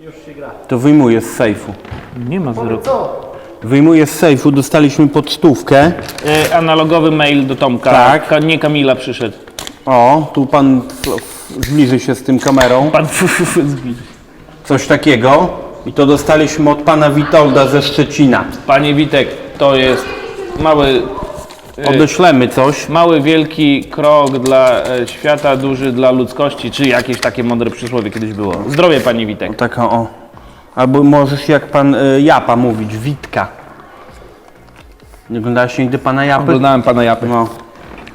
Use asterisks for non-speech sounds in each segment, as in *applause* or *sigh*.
Już się gra. To wyjmuję z sejfu. Nie ma zero. Co? Wyjmuję z sejfu, dostaliśmy pocztówkę. E, analogowy mail do Tomka. Tak. Ka, nie Kamila przyszedł. O, tu pan f- f- zbliży się z tym kamerą. Pan *laughs* zbliży. Coś takiego. I to dostaliśmy od pana Witolda ze Szczecina. Panie Witek, to jest mały, Odeślemy coś. mały, wielki krok dla e, świata, duży dla ludzkości, czy jakieś takie mądre przysłowie kiedyś było. Zdrowie, panie Witek. Taka o. Albo możesz jak pan y, Japa mówić, Witka. Nie oglądałeś nigdy pana Japy? Oglądałem pana Japy. No.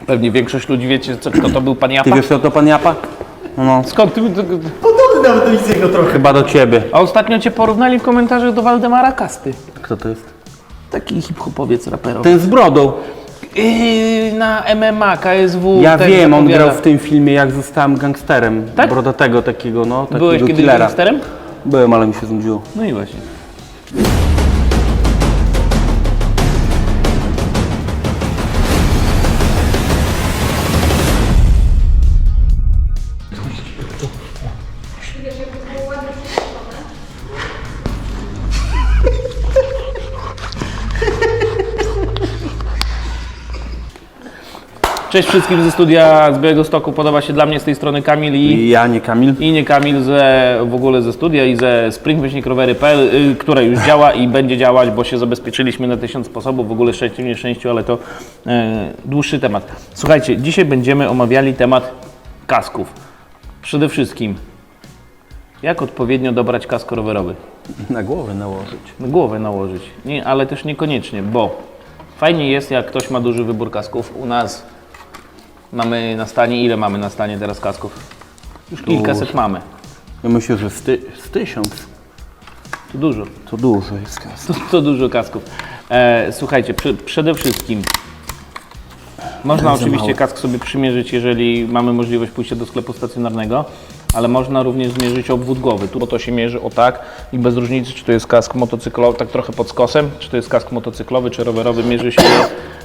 Pewnie większość ludzi wiecie, co, kto to był pan Ty Japa. wiesz co to pan Japa? No, Skąd ty- Podobny nawet do Licego trochę. chyba do ciebie. A ostatnio cię porównali w komentarzach do Waldemara Kasty. Kto to jest? Taki hip-hopowiec raperowy. Ten z brodą. Yy, na MMA, KSW. Ja ten wiem, on zapowiada. grał w tym filmie jak zostałem gangsterem. Tak? Brodatego takiego, no, takiego Byłeś kiedyś killera. gangsterem? Byłem, ale mi się znudziło. No i właśnie. Cześć wszystkim ze studia z Białego Stoku. Podoba się dla mnie z tej strony Kamil i... Ja, nie Kamil. I nie Kamil ze, w ogóle ze studia i ze spring-rowery.pl, y, które już działa i będzie działać, bo się zabezpieczyliśmy na tysiąc sposobów, w ogóle szczęściu, nieszczęściu, ale to e, dłuższy temat. Słuchajcie, dzisiaj będziemy omawiali temat kasków. Przede wszystkim, jak odpowiednio dobrać kask rowerowy? Na głowę nałożyć. Na głowę nałożyć, nie, ale też niekoniecznie, bo fajnie jest, jak ktoś ma duży wybór kasków. U nas mamy na stanie, ile mamy na stanie teraz kasków? Już kilkaset mamy. Ja myślę, że z, ty, z tysiąc To dużo. to dużo jest. To, to dużo kasków. E, słuchajcie, przy, przede wszystkim można oczywiście kask sobie przymierzyć, jeżeli mamy możliwość pójścia do sklepu stacjonarnego, ale można również zmierzyć obwód głowy. Tu to się mierzy o tak i bez różnicy, czy to jest kask motocyklowy, tak trochę pod skosem, czy to jest kask motocyklowy, czy rowerowy, mierzy się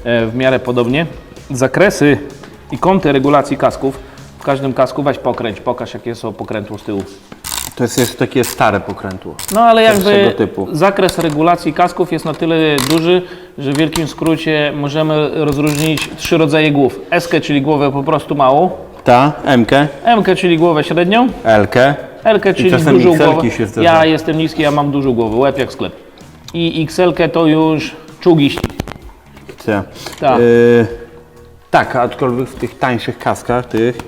e, w miarę podobnie. Zakresy i kąty regulacji kasków w każdym kasku weź pokręć, pokaż jakie są pokrętło z tyłu. To jest jeszcze takie stare pokrętło. No ale jakby typu. zakres regulacji kasków jest na tyle duży, że w wielkim skrócie możemy rozróżnić trzy rodzaje głów. S, czyli głowę po prostu małą, Ta, M, M, czyli głowę średnią, L, L, czyli dużą głowę. Ja jestem niski, ja mam dużą głowę, łeb jak sklep. I XL to już czugiś. tak. Tak. Y, tak, aczkolwiek w tych tańszych kaskach tych,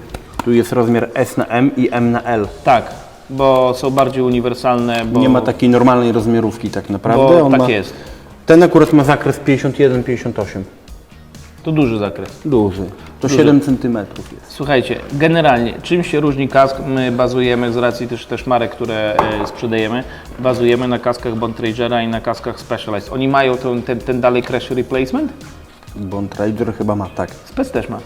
tu jest rozmiar S na M i M na L. Tak, bo są bardziej uniwersalne, bo, Nie ma takiej normalnej rozmiarówki tak naprawdę. bo On tak ma, jest. Ten akurat ma zakres 51-58. To duży zakres. Duży. To 7 cm jest. Słuchajcie, generalnie czym się różni kask? My bazujemy z racji też, też marek, które e, sprzedajemy, bazujemy na kaskach Bontragera i na kaskach Specialized. Oni mają ten, ten, ten dalej crash replacement? Bond Trader chyba ma tak. Spec też ma.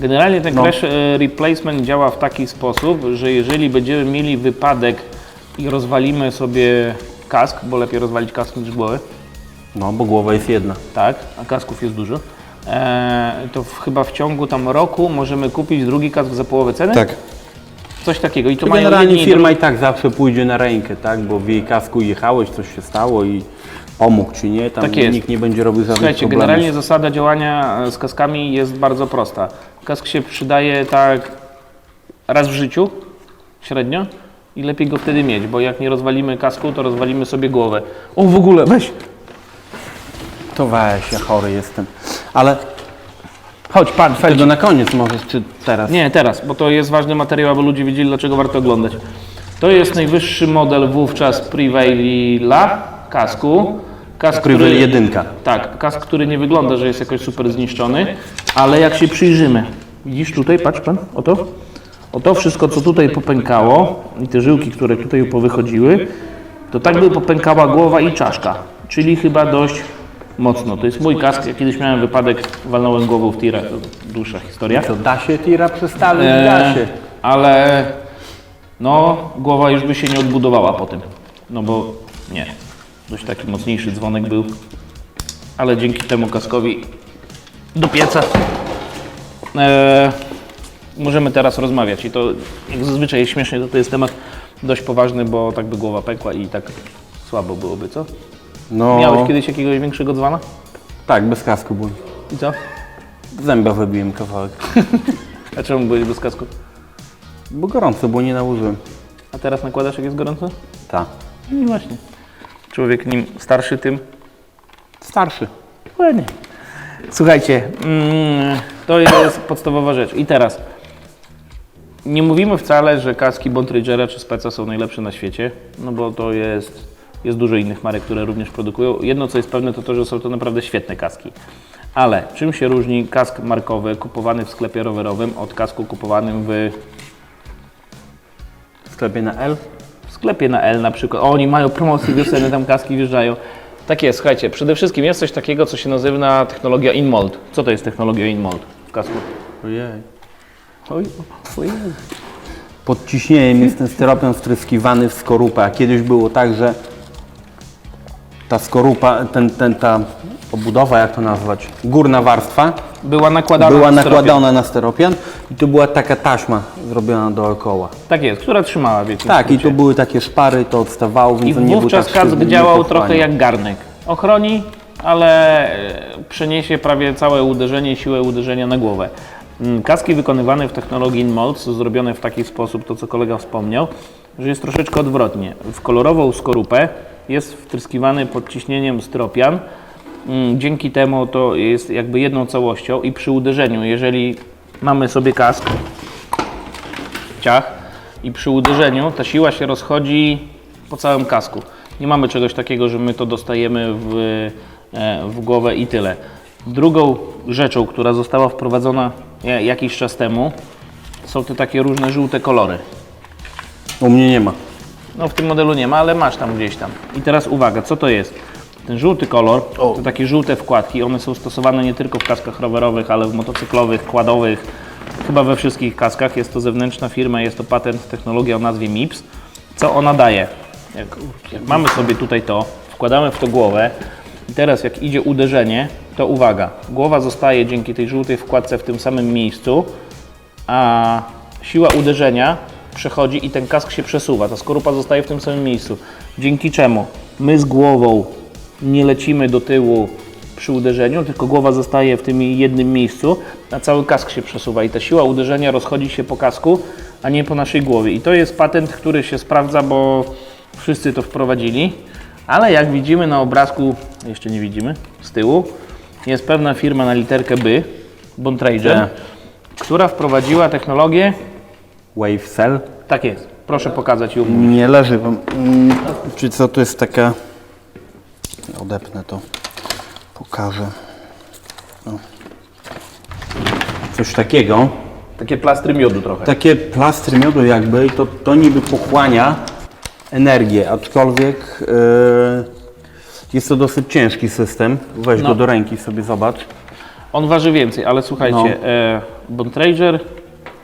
Generalnie ten No. crash e, replacement działa w taki sposób, że jeżeli będziemy mieli wypadek i rozwalimy sobie kask, bo lepiej rozwalić kask niż głowę, No, bo głowa jest jedna. tak, a kasków jest dużo, e, to w, chyba w ciągu tam roku możemy kupić drugi kask za połowę ceny? Tak. Coś takiego. I to mają generalnie jedni i firma i tak zawsze pójdzie na rękę, tak? Bo w jej kasku jechałeś, coś się stało i pomógł czy nie, tam Tak jest. nikt nie będzie robił żadnych Słuchajcie, problemów. generalnie zasada działania e, z kaskami jest bardzo prosta. Kask się przydaje tak raz w życiu, średnio, i lepiej go wtedy mieć, bo jak nie rozwalimy kasku, to rozwalimy sobie głowę. O, w ogóle, weź! To weź, ja chory jestem. Ale Chodź, pan, Feldzi. tego na koniec możesz, czy teraz? Nie, teraz, bo to jest ważny materiał, aby ludzie wiedzieli, dlaczego warto oglądać. To jest najwyższy model wówczas Prevaila kasku. Kask, Prevail jedynka. Tak, kask, który nie wygląda, że jest jakoś super zniszczony, ale jak się przyjrzymy, widzisz tutaj, patrz pan, oto, oto wszystko, co tutaj popękało i te żyłki, które tutaj powychodziły, to tak by popękała głowa i czaszka, czyli chyba dość mocno. To jest mój kask, ja kiedyś miałem wypadek, walnąłem głową w tirę, to dłuższa historia. To da się tira przestawić? Eee, Da się. ale no, głowa już by się nie odbudowała po tym. No bo nie. Dość taki mocniejszy dzwonek był. Ale dzięki temu kaskowi do pieca e, możemy teraz rozmawiać. I to jak zazwyczaj jest śmiesznie, to to jest temat dość poważny, bo tak by głowa pękła i tak słabo byłoby, co? No, Miałeś kiedyś jakiegoś większego dzwana? tak, bez kasku byłem. I co? Zęba wybiłem kawałek. *laughs* A czemu byłeś bez kasku? Bo gorąco, bo nie nałożyłem. A teraz nakładasz jak jest gorąco? Tak. No właśnie. Człowiek nim starszy, tym Starszy. Ładnie. Słuchajcie, mm, to jest podstawowa rzecz. I teraz, nie mówimy wcale, że kaski Bontragera czy Speca są najlepsze na świecie, no bo to jest, jest dużo innych marek, które również produkują. Jedno, co jest pewne, to to, że są to naprawdę świetne kaski. Ale czym się różni kask markowy kupowany w sklepie rowerowym od kasku kupowanym w W sklepie na L? Sklepie na L na przykład. O, oni mają promocje wiosenne, tam kaski wjeżdżają. Tak jest, słuchajcie, przede wszystkim jest coś takiego, co się nazywa technologia InMold. Co to jest technologia InMold w kasku? Ojej. Oj, oj. Pod ciśnieniem jest ten styropian wtryskiwany w skorupę, a kiedyś było tak, że ta skorupa, ten, ten, ta obudowa, jak to nazwać, górna warstwa, Była nakładana była na nakładana na styropian i to była taka taśma zrobiona dookoła. Tak jest, która trzymała, wiecie. Tak, w i skrócie. to były takie szpary, to odstawało, więc I on nie był wówczas tak kask sztywny, nie działał pochłaniał. trochę jak garnek. Ochroni, ale e, przeniesie prawie całe uderzenie, siłę uderzenia na głowę. Mm, Kaski wykonywane w technologii InMold są zrobione w taki sposób, to co kolega wspomniał, że jest troszeczkę odwrotnie. W kolorową skorupę jest wtryskiwany pod ciśnieniem styropian. Mm, Dzięki temu to jest jakby jedną całością i przy uderzeniu, jeżeli mamy sobie kask, ciach i przy uderzeniu ta siła się rozchodzi po całym kasku. Nie mamy czegoś takiego, że my to dostajemy w, e, w głowę i tyle. Drugą rzeczą, która została wprowadzona ja- jakiś czas temu, są te takie różne żółte kolory. U mnie nie ma. No w tym modelu nie ma, ale masz tam gdzieś tam. I teraz uwaga, co to jest? Ten żółty kolor to takie żółte wkładki. One są stosowane nie tylko w kaskach rowerowych, ale w motocyklowych, kładowych, chyba we wszystkich kaskach. Jest to zewnętrzna firma, jest to patent, technologia o nazwie MIPS. Co ona daje? Jak, jak mamy sobie tutaj to, wkładamy w to głowę i teraz jak idzie uderzenie, to uwaga, głowa zostaje dzięki tej żółtej wkładce w tym samym miejscu, a siła uderzenia przechodzi i ten kask się przesuwa. Ta skorupa zostaje w tym samym miejscu. Dzięki czemu my z głową nie lecimy do tyłu przy uderzeniu, tylko głowa zostaje w tym jednym miejscu, a cały kask się przesuwa i ta siła uderzenia rozchodzi się po kasku, a nie po naszej głowie. I to jest patent, który się sprawdza, bo wszyscy to wprowadzili, ale jak widzimy na obrazku, jeszcze nie widzimy, z tyłu, jest pewna firma na literkę B, Bontrager, która wprowadziła technologię. Wave Cell. Tak jest. Proszę pokazać ją. Nie leży wam. Mm, Czy co to jest taka. Odepnę to. Pokażę. O. Coś takiego. Takie plastry miodu trochę. Takie plastry miodu jakby i to, to niby pochłania energię, aczkolwiek yy, jest to dosyć ciężki system. Weź No. go do ręki sobie zobacz. On waży więcej, ale słuchajcie, No. e, Bontrager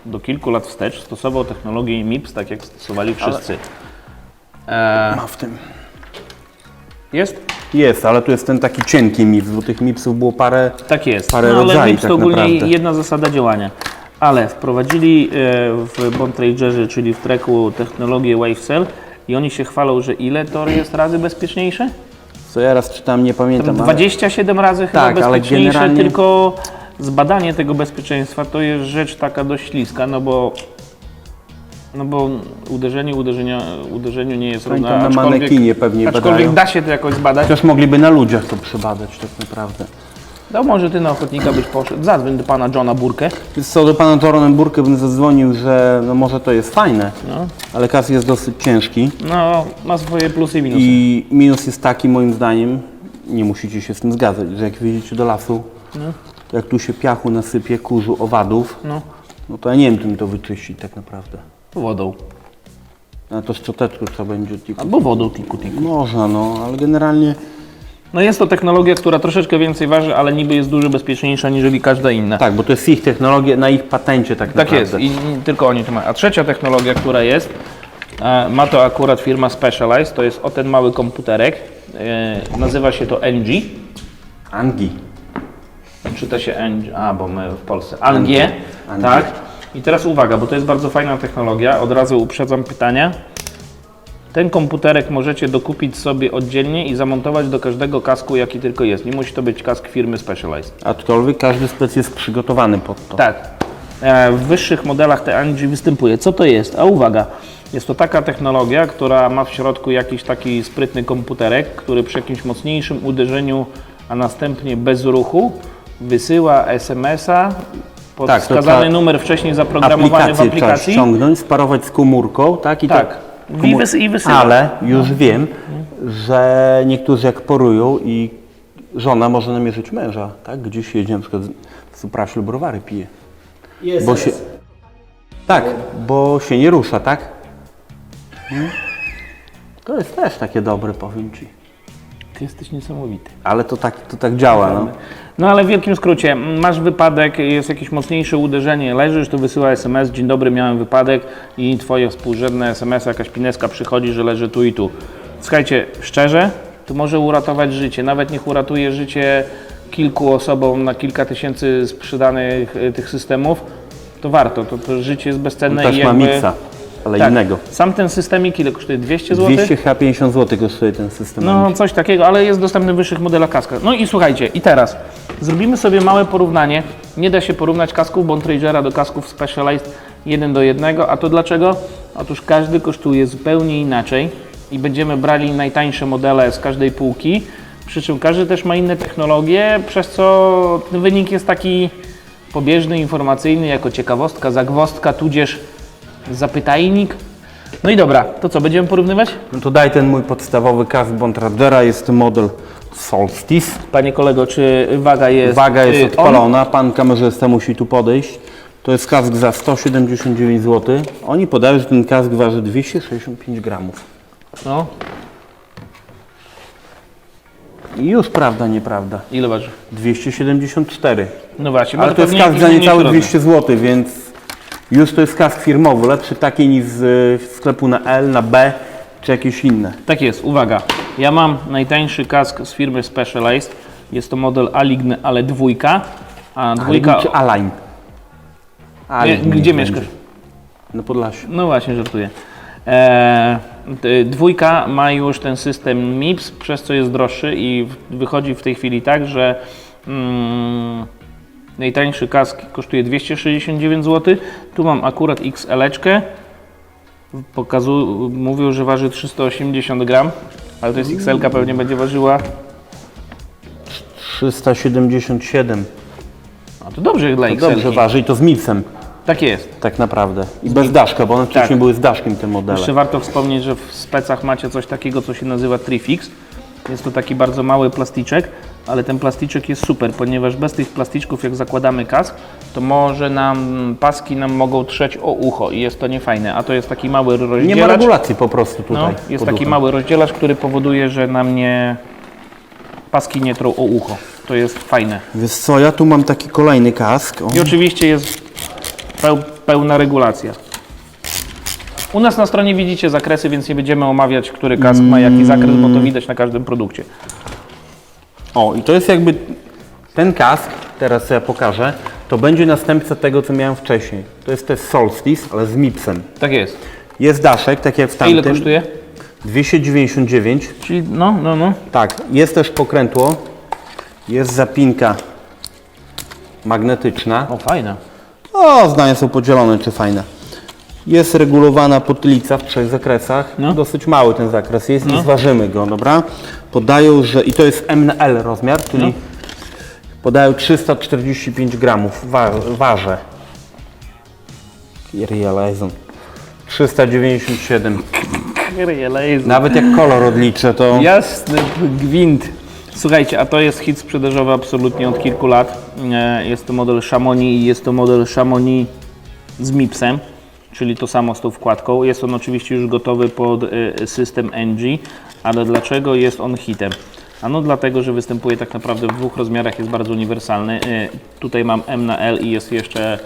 do kilku lat wstecz stosował technologię MIPS, tak jak stosowali wszyscy. E, Ma w tym. jest? Jest, ale tu jest ten taki cienki mips, bo tych mipsów było parę. Tak jest. Parę no, ale rodzajów MIPS tak to ogólnie naprawdę. jedna zasada działania. Ale wprowadzili e, w Bontragerze, czyli w treku technologię WaveCell i oni się chwalą, że ile to jest razy bezpieczniejsze? Co ja raz czytałem, nie pamiętam. ale- 27 razy chyba Tak, ale bezpieczniejsze, generalnie- tylko zbadanie tego bezpieczeństwa to jest rzecz taka dość śliska, no bo no bo uderzenie uderzenia, uderzeniu nie jest Oni równe, tam na aczkolwiek, manekinie pewnie aczkolwiek badają. da się to jakoś zbadać. Chociaż mogliby na ludziach to przebadać tak naprawdę. No może ty na ochotnika byś poszedł, zadzwoń do pana Johna Burkę. Więc co do pana Toronenburkę bym zadzwonił, że no może to jest fajne, No, ale kas jest dosyć ciężki. no ma swoje plusy i minusy. I minus jest taki moim zdaniem, nie musicie się z tym zgadzać, że jak wyjdziecie do lasu, jak tu się piachu nasypie, kurzu, owadów, No, no to ja nie wiem, czym to wyczyścić tak naprawdę. Wodą. A to szczoteczką trzeba będzie tiku. Albo wodą tiku tiku. Można, no, ale generalnie No jest to technologia, która troszeczkę więcej waży, ale niby jest dużo bezpieczniejsza niżeli każda inna. tak, bo to jest ich technologia, na ich patencie tak, Tak naprawdę. jest i i tylko oni to mają. A trzecia technologia, która jest, e, ma to akurat firma Specialized, to jest o ten mały komputerek, e, nazywa się to NG, Angi. czyta się NG, a bo my w Polsce, Angie. tak. I teraz uwaga, bo to jest bardzo fajna technologia, od razu uprzedzam pytania. Ten komputerek możecie dokupić sobie oddzielnie i zamontować do każdego kasku, jaki tylko jest. Nie musi to być kask firmy Specialized. Aczkolwiek każdy spec jest przygotowany pod to. Tak. E, W wyższych modelach te NG występuje. Co to jest? A uwaga, jest to taka technologia, która ma w środku jakiś taki sprytny komputerek, który przy jakimś mocniejszym uderzeniu, a następnie bez ruchu, wysyła SMS-a pod Tak, wskazany numer wcześniej zaprogramowany w Aplikację trzeba aplikacji. ściągnąć, sparować z komórką, tak? I Tak. to, I wys- i wysyła. Ale już wiem, że niektórzy jak porują i żona może namierzyć męża, tak? Gdzieś jedzie na przykład z upraślu browary pije. Jest. Bo się... Tak, bo się nie rusza, tak? Hmm? To jest też takie dobre, powiem Ci. Jesteś niesamowity. Ale to tak, to tak działa, no. No ale w wielkim skrócie, masz wypadek, jest jakieś mocniejsze uderzenie, leżysz, to wysyła SMS, dzień dobry, miałem wypadek i twoje współrzędne SMS, jakaś pineska przychodzi, że leży tu i tu. Słuchajcie, szczerze, to może uratować życie, nawet niech uratuje życie kilku osobom na kilka tysięcy sprzedanych e, tych systemów, to warto, to, to życie jest bezcenne Też i ma jakby... miksa, ale Tak, innego. Sam ten systemik ile kosztuje? 200 zł? 250 zł kosztuje ten system. No, coś takiego, ale jest dostępny w wyższych modelach kaskach. No i słuchajcie, i teraz zrobimy sobie małe porównanie. Nie da się porównać kasków Bontragera do kasków Specialized jeden do jednego. A to dlaczego? Otóż każdy kosztuje zupełnie inaczej i będziemy brali najtańsze modele z każdej półki. Przy czym każdy też ma inne technologie, przez co ten wynik jest taki pobieżny, informacyjny, jako ciekawostka, zagwostka, tudzież zapytajnik. No i dobra, to co, będziemy porównywać? No to daj ten mój podstawowy kask Bontradera, jest to model Solstice. Panie kolego, czy waga jest. Waga jest y, odpalona, pan kamerzysta musi tu podejść. To jest kask za 179 zł. Oni podają, że ten kask waży 265 gramów. On? No, I już prawda, nieprawda. ile waży? 274. No właśnie, Ale to jest pewnie kask za jakiś niecałe mniejszy 200 zł, więc już to jest kask firmowy, lepszy taki niż z y, sklepu na L, na B czy jakieś inne. Tak jest, uwaga. Ja mam najtańszy kask z firmy Specialized. Jest to model Align, ale dwójka. A dwójka. Align czy Align? Gdzie mieszkasz? Na Podlasiu. No właśnie, żartuję. Eee, dwójka ma już ten system MIPS, przez co jest droższy i wychodzi w tej chwili tak, że mm, najtańszy kask kosztuje 269 zł. Tu mam akurat XL-eczkę. Pokazu, mówił, że waży 380 gram, ale to jest XL, pewnie będzie ważyła. 377. A to dobrze jak dla To XL. dobrze waży i to z mipsem Tak jest. tak naprawdę. I bez daszka, bo one wcześniej były z daszkiem te modele. Jeszcze warto wspomnieć, że w specach macie coś takiego, co się nazywa Trifix. Jest to taki bardzo mały plasticzek, ale ten plasticzek jest super, ponieważ bez tych plasticzków, jak zakładamy kask, to może nam, paski nam mogą trzeć o ucho i jest to niefajne. A to jest taki mały Nie ma rozdzielacz. regulacji po prostu tutaj. no, jest taki mały rozdzielacz, który powoduje, że nam nie, paski nie trą o ucho. To jest fajne. Wiesz co, ja tu mam taki kolejny kask. O, I oczywiście jest peł, pełna regulacja. U nas na stronie widzicie zakresy, więc nie będziemy omawiać, który kask ma jaki zakres, bo to widać na każdym produkcie. O, i to jest jakby ten kask, teraz ja pokażę, to będzie następca tego, co miałem wcześniej. To jest też Solstice, ale z mipsem. Tak jest. Jest daszek, tak jak w A ile tamtym. kosztuje? 299. Czyli no, no, no. Tak, jest też pokrętło. Jest zapinka magnetyczna. O, fajna. O, zdania są podzielone, czy fajne. Jest regulowana potylica w trzech zakresach. No. Dosyć mały ten zakres jest i zważymy go, dobra? Podają, że i to jest M na L rozmiar, czyli No. podają 345 gramów wa. Realizon. 397. Nawet jak kolor odliczę, to Jasny gwint. Słuchajcie, a to jest hit sprzedażowy absolutnie od kilku lat. E, Jest to model Chamonix i jest to model Chamonix z MIPSem, czyli to samo z tą wkładką. Jest on oczywiście już gotowy pod e, system NG, ale dlaczego jest on hitem? Ano dlatego, że występuje tak naprawdę w dwóch rozmiarach, jest bardzo uniwersalny. E, Tutaj mam M na L i jest jeszcze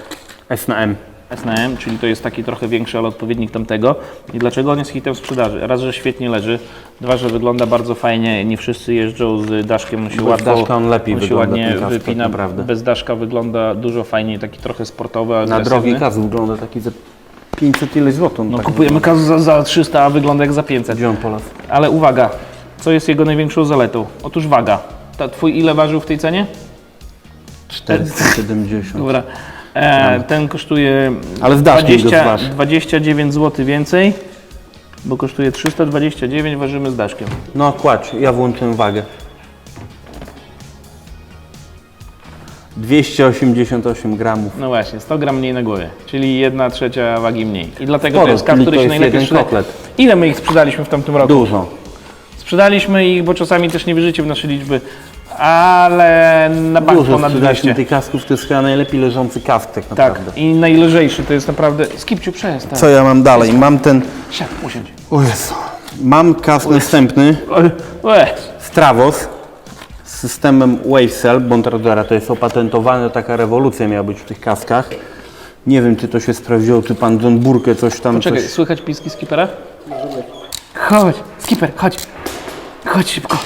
S na M. SNM, czyli to jest taki trochę większy, ale odpowiednik tamtego. I dlaczego on jest hitem w sprzedaży? Raz, że świetnie leży, dwa, że wygląda bardzo fajnie, nie wszyscy jeżdżą z daszkiem, on się Bez łatwo, daszka on lepiej on się wygląda, ładnie tak wypina, naprawdę. bez daszka wygląda dużo fajniej, taki trochę sportowy, Na agresywny. drogi kask wygląda taki 500 ileś złotą. No tak kupujemy kask za, za 300, a wygląda jak za 500. Gdzie on polas? Ale uwaga, co jest jego największą zaletą? Otóż waga. Ta, twój ile ważył w tej cenie? 470. Dobra. E, ten kosztuje Ale z daszkiem go 20, zważ. 29 zł więcej, bo kosztuje 329, ważymy z daszkiem. No kładź, ja włączyłem wagę. 288 gramów. No właśnie, 100 gram mniej na głowie, czyli 1 trzecia wagi mniej. I dlatego Sporo, to jest czyli który to się jest najlepiej jeden sprzedaje. kotlet. Ile my ich sprzedaliśmy w tamtym roku? Dużo. Sprzedaliśmy ich, bo czasami też nie wierzycie w nasze liczby, ale na bank Dużo ponad sprzedaliśmy 200. tych kasków, to jest chyba najlepiej leżący kask tak Tak, naprawdę. i najlżejszy to jest naprawdę... Skipciu, przestań. Co ja mam dalej? Mam ten... Siad, usiądź. O Jezu. Mam kask następny, z systemem WaveCell Bontragera. To jest opatentowane, taka rewolucja miała być w tych kaskach. Nie wiem, czy to się sprawdziło, czy pan John Burke coś tam... Czekaj, coś... słychać piski skipera? Chodź, skipper, chodź. Chodź szybko.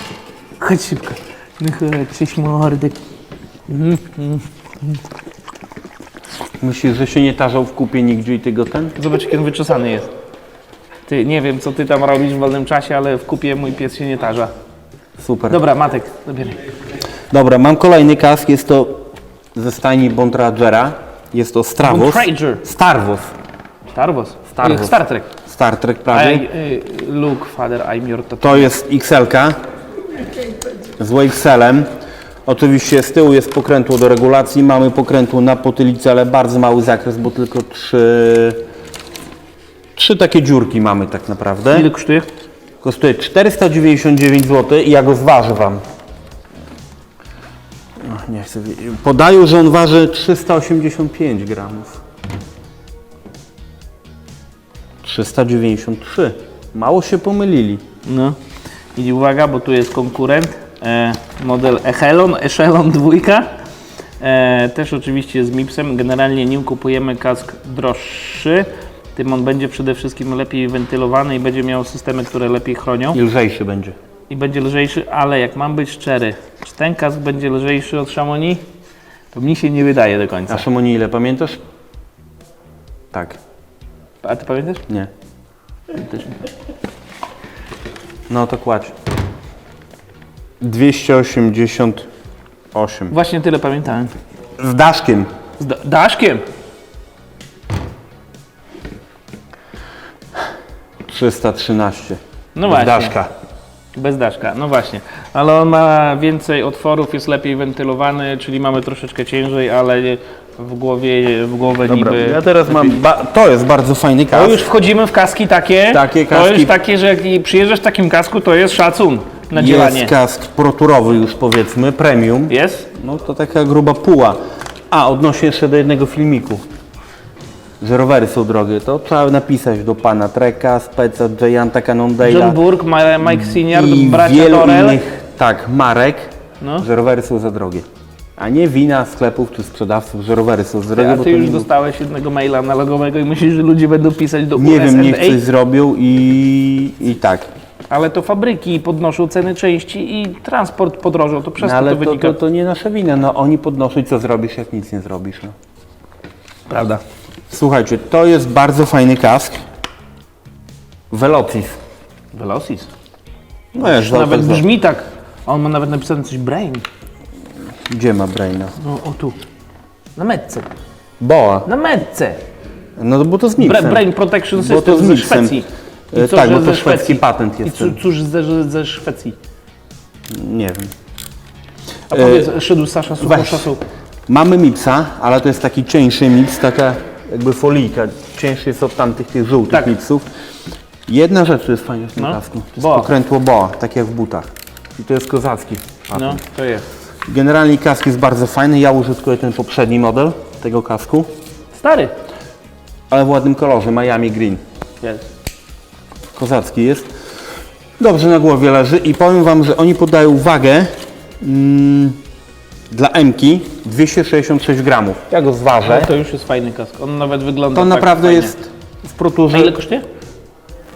Chodź szybko. No chodź, cześć mordek. Myślisz, że się nie tarzał w kupie nigdzie i tego ten? Zobacz, jak on wyczesany jest. Ty, nie wiem, co ty tam robisz w wolnym czasie, ale w kupie mój pies się nie tarza. Super. Dobra, Matek, zabieraj. Dobra, mam kolejny kask, jest to ze stajni Bontragera. Jest to Stravos. Bontrager. Starvos. Star Wars. Star Wars. Star Trek. Star Trek prawie. I, y, Luke, father, I'm your tattoo. To jest XL-ka z Wavecellem. Oczywiście z tyłu jest pokrętło do regulacji. Mamy pokrętło na potylicy, ale bardzo mały zakres, bo tylko trzy, trzy takie dziurki mamy tak naprawdę. Ile kosztuje? Kosztuje 499 zł i ja go zważę Wam. Ach, nie chcę wiedzieć. Podają, że on waży 385 gramów. 393. Mało się pomylili. No. I uwaga, bo tu jest konkurent. E, model Echelon, Echelon 2. E, też oczywiście z MIPSem. Generalnie nim kupujemy kask droższy. Tym on będzie przede wszystkim lepiej wentylowany i będzie miał systemy, które lepiej chronią. I lżejszy będzie. I będzie lżejszy, ale jak mam być szczery, czy ten kask będzie lżejszy od Chamonix? To mi się nie wydaje do końca. A Szymoni, ile pamiętasz? Tak. A ty pamiętasz? Nie. Też nie. No to kładź. 288. Właśnie tyle pamiętałem. Z daszkiem. Z da- Daszkiem! 313. No właśnie. daszka. Bez daszka, no właśnie. Ale on ma więcej otworów, jest lepiej wentylowany, czyli mamy troszeczkę ciężej, ale w głowie, w głowę Dobra, niby... ja teraz mam. Ba- to jest bardzo fajny To kask. już wchodzimy w kaski takie. Takie To kaski- już takie, że jak przyjeżdżasz w takim kasku, to jest szacun na działanie. Jest kask proturowy już powiedzmy, premium. Jest? No to taka gruba puła. A, odnośnie jeszcze do jednego filmiku. Że rowery są drogie, to trzeba napisać do pana Treka, Speca, Gianta, Cannondale'a John Burke, Ma- Mike Senior, i bracia wielu innych, tak, marek, No. że rowery są za drogie. A nie wina sklepów czy sprzedawców, że rowery są za drogie, A bo ty to już nie, dostałeś jednego maila analogowego i myślisz, że ludzie będą pisać do nie wiem, niech USA? coś zrobią i, i tak. Ale to fabryki podnoszą ceny części i transport podrożał, to przez No, to ale to to, wynika. to, to nie nasza wina, no oni podnoszą i co zrobisz, jak nic nie zrobisz. No. Prawda. Słuchajcie, to jest bardzo fajny kask. Velocis. Velocis. No jest Nawet brzmi tak. A on ma nawet napisane coś brain. Gdzie ma Braina? No o tu. Na metce. Boa. Na metce. No bo to z Bra mixem. brain Protection Bo to System z ze. Szwecji. E, co, tak, bo to ze szwedzki Szwecji? patent I jest. cu, cóż ze, ze Szwecji? Nie wiem. A powiedz, szedł Sasza E, szosą. Mamy mipsa, ale to jest taki cieńszy mips, taka jakby folijka. Cięższy jest od tamtych tych żółtych Tak. Jedna rzecz jest fajna w tym No. kasku. To jest Boa. pokrętło boa, tak jak w butach. I to jest kozacki. No, to jest. Generalnie kask jest bardzo fajny. Ja użytkuję ten poprzedni model tego kasku, Stary. ale w ładnym kolorze, Miami Green. Jest. Kozacki jest. Dobrze na głowie leży i powiem Wam, że oni podają wagę mm, dla Mki 266 gramów. Ja go zważę. To już jest fajny kask. On nawet wygląda To tak naprawdę fajnie. jest w Proturze A ile kosztuje?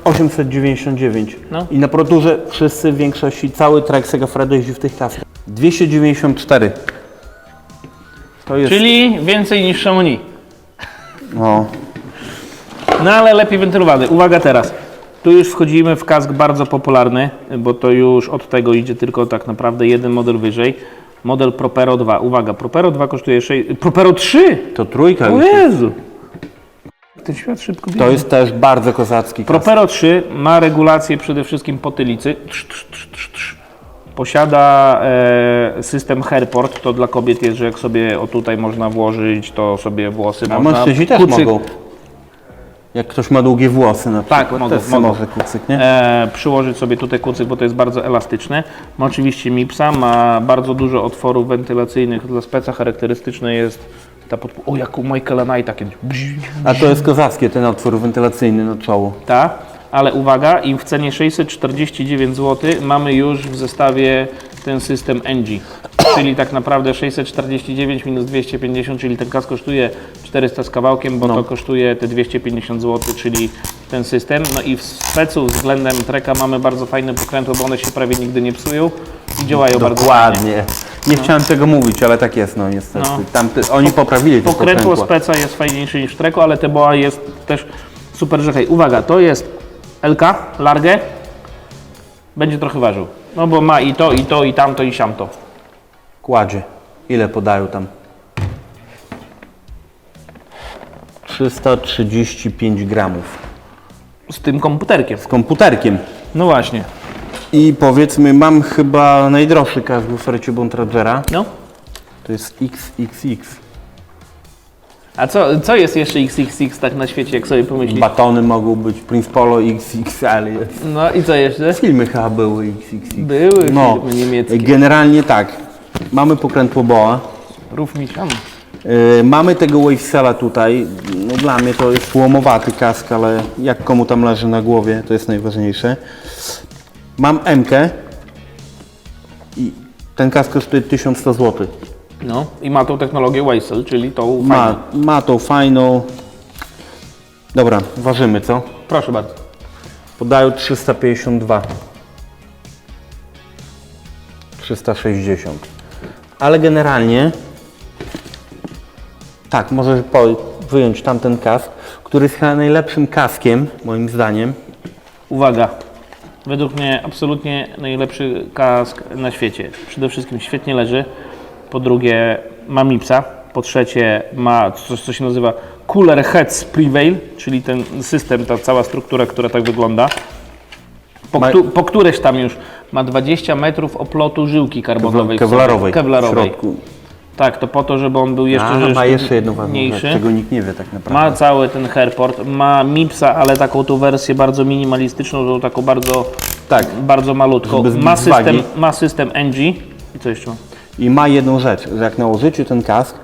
899. No. I na Proturze wszyscy w większości, cały trek Segafredo jeździ w tych kaskach. 294. To jest... Czyli więcej niż Chamonix. No. No ale lepiej wentylowany. Uwaga teraz. Tu już wchodzimy w kask bardzo popularny, bo to już od tego idzie tylko tak naprawdę jeden model wyżej. Model Propero 2. Uwaga, Propero 2 kosztuje 6... Propero 3! To trójka O już jest. Jezu! Ten świat szybko biegnie. To jest też bardzo kozacki kask. Propero 3 ma regulację przede wszystkim potylicy. Trz, trz, trz, trz, trz. Posiada e, system Hairport, to dla kobiet jest, że jak sobie o tutaj można włożyć, to sobie włosy A można... mężczyźni też mogą. Jak ktoś ma długie włosy na Tak, przykład, mogą, też mogą. może kucyk, nie? E, przyłożyć sobie tutaj kucyk, bo to jest bardzo elastyczne. Ma oczywiście MIPSa, ma bardzo dużo otworów wentylacyjnych. Dla speca charakterystyczne jest ta. O, jak u Michaela Knighta kiedyś. Bzz, A to jest kozackie, ten otwór wentylacyjny na czoło. Ta, ale uwaga, i w cenie 649 zł mamy już w zestawie ten system NG. Czyli tak naprawdę 649 minus 250, czyli ten kask kosztuje 400 z kawałkiem, bo No. to kosztuje te 250 zł, czyli ten system. No i w specu względem treka mamy bardzo fajne pokrętło, bo one się prawie nigdy nie psują i działają bardzo fajnie. Dokładnie. Nie chciałem tego mówić, ale tak jest, no niestety. No. Tamty, oni poprawili to Pokrętło pokrętło. speca jest fajniejsze niż treko, ale te boa jest też super rzechej. Uwaga, to jest LK, Large. Będzie trochę ważył. No bo ma i to, i to, i tamto, i siamto. Kładzie. Ile podają tam? 335 gramów. Z tym komputerkiem. Z komputerkiem. No właśnie. I powiedzmy, mam chyba najdroższy kask w ofercie Bontragera. No. To jest XXX. A co, co jest jeszcze XXX tak na świecie, jak sobie pomyślisz? Batony mogą być, Prince Polo XXL jest. No i co jeszcze? Filmy chyba były XXX. Były No, filmy niemieckie. generalnie tak. Mamy pokrętło Boa. Rów mi siam. Yy, mamy tego Wavesela tutaj. No, dla mnie to jest łomowaty kask, ale jak komu tam leży na głowie, to jest najważniejsze. Mam MK i ten kask kosztuje 1100 zł. No i ma tą technologię Weissel, czyli tą Ma, fajną. ma tą fajną. Dobra, ważymy co? Proszę bardzo. Podają 352. 360. Ale generalnie tak, możesz wyjąć tamten kask, który jest chyba najlepszym kaskiem, moim zdaniem. Uwaga. Według mnie absolutnie najlepszy kask na świecie. Przede wszystkim świetnie leży. Po drugie ma MIPSa. Po trzecie ma coś, co się nazywa Cooler Heads Prevail, czyli ten system, ta cała struktura, która tak wygląda. Po, Ma- któ- po któreś tam już ma 20 metrów oplotu żyłki karbonowej. Kevlarowej. Kevlarowej. W środku. Tak, to po to, żeby on był jeszcze, A, ma jeszcze jedną mniejszy. czego nikt nie wie tak naprawdę. Ma cały ten hairport, ma MIPSa, ale taką tą wersję bardzo minimalistyczną, tą taką bardzo, Tak. bardzo malutką. Ma wagi. system, ma system NG. I co jeszcze? I ma jedną rzecz, że jak nałożycie ten kask,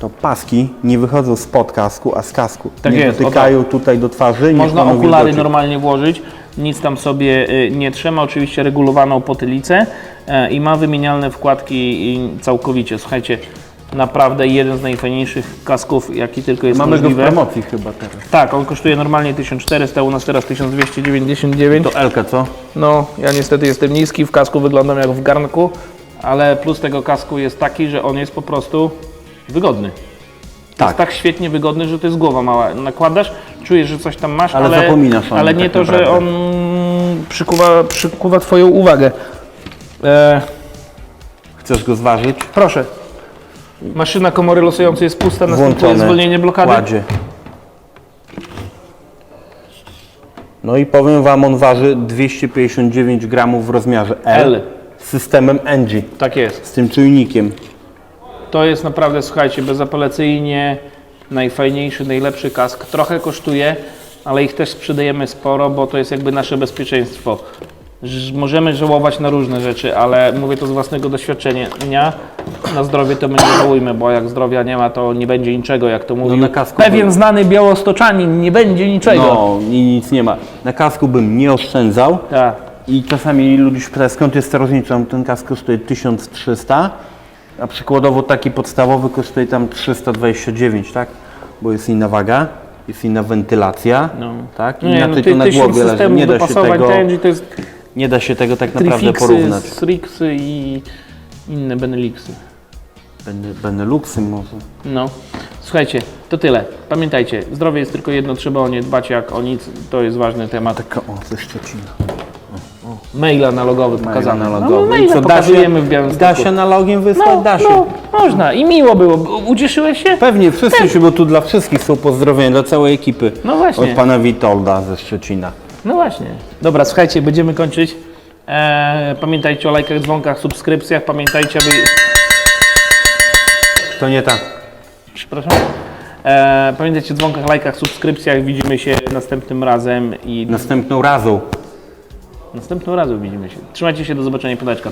to paski nie wychodzą spod kasku, a z kasku. Tak nie jest, dotykają tutaj do twarzy. nie Można okulary wilgoci. normalnie włożyć, nic tam sobie y, nie trzyma. Oczywiście regulowaną potylicę e, i ma wymienialne wkładki całkowicie. Słuchajcie, naprawdę jeden z najfajniejszych kasków, jaki tylko jest Mamy go w promocji chyba teraz. Tak, on kosztuje normalnie 1400, u nas teraz 1299. To Elka co? No, ja niestety jestem niski, w kasku wyglądam jak w garnku, ale plus tego kasku jest taki, że on jest po prostu wygodny. Tak. Jest tak świetnie wygodny, że to jest głowa mała. Nakładasz, czujesz, że coś tam masz, Ale ale, zapominasz o nim ale nie tak to, że naprawdę. on przykuwa, przykuwa Twoją uwagę. E, Chcesz go zważyć? proszę. Maszyna komory losującej jest pusta, następuje Włączone. zwolnienie blokady. Kładzie. No i powiem Wam, on waży 259 gramów w rozmiarze L. L. Z systemem NG, Tak jest. z tym czujnikiem. To jest naprawdę, słuchajcie, bezapelacyjnie najfajniejszy, najlepszy kask. Trochę kosztuje, ale ich też sprzedajemy sporo, bo to jest jakby nasze bezpieczeństwo. Możemy żałować na różne rzeczy, ale mówię to z własnego doświadczenia. Na zdrowie to my nie żałujmy, bo jak zdrowia nie ma, to nie będzie niczego, jak to mówił na kasku pewien był. znany białostoczanin, nie będzie niczego. No i nic nie ma. Na kasku bym nie oszczędzał. Tak. I czasami ludzie pytają, skąd jest ta różnica? Ten kask kosztuje 1300, a przykładowo taki podstawowy kosztuje tam 329, tak? Bo jest inna waga, jest inna wentylacja, No. tak? Nie, Inaczej ty- to na głowie leży. Nie da, się tego, TNG to jest nie da się tego tak naprawdę porównać. Strixy i inne Benelixy. Bene- Beneluxy może. No. Słuchajcie, to tyle. Pamiętajcie, zdrowie jest tylko jedno, trzeba o nie dbać jak o nic. To jest ważny temat. Taka, o, ze Szczecina. Mail analogowy pokazany. analogowy. No, maila co, da pokazujemy się- w Białymstoku. Da się analogiem wysłać? no, da się. no, można i miło było. Ucieszyłeś się? Pewnie, wszyscy się, bo tu dla wszystkich są pozdrowienia, dla całej ekipy. No właśnie. Od pana Witolda ze Szczecina. No właśnie. Dobra, słuchajcie, będziemy kończyć. Eee, pamiętajcie o lajkach, dzwonkach, subskrypcjach. Pamiętajcie, aby... To nie tak. Przepraszam. Eee, pamiętajcie o dzwonkach, lajkach, subskrypcjach. Widzimy się następnym razem i Następną razą. Następnym razem widzimy się. Trzymajcie się, do zobaczenia, podeczka.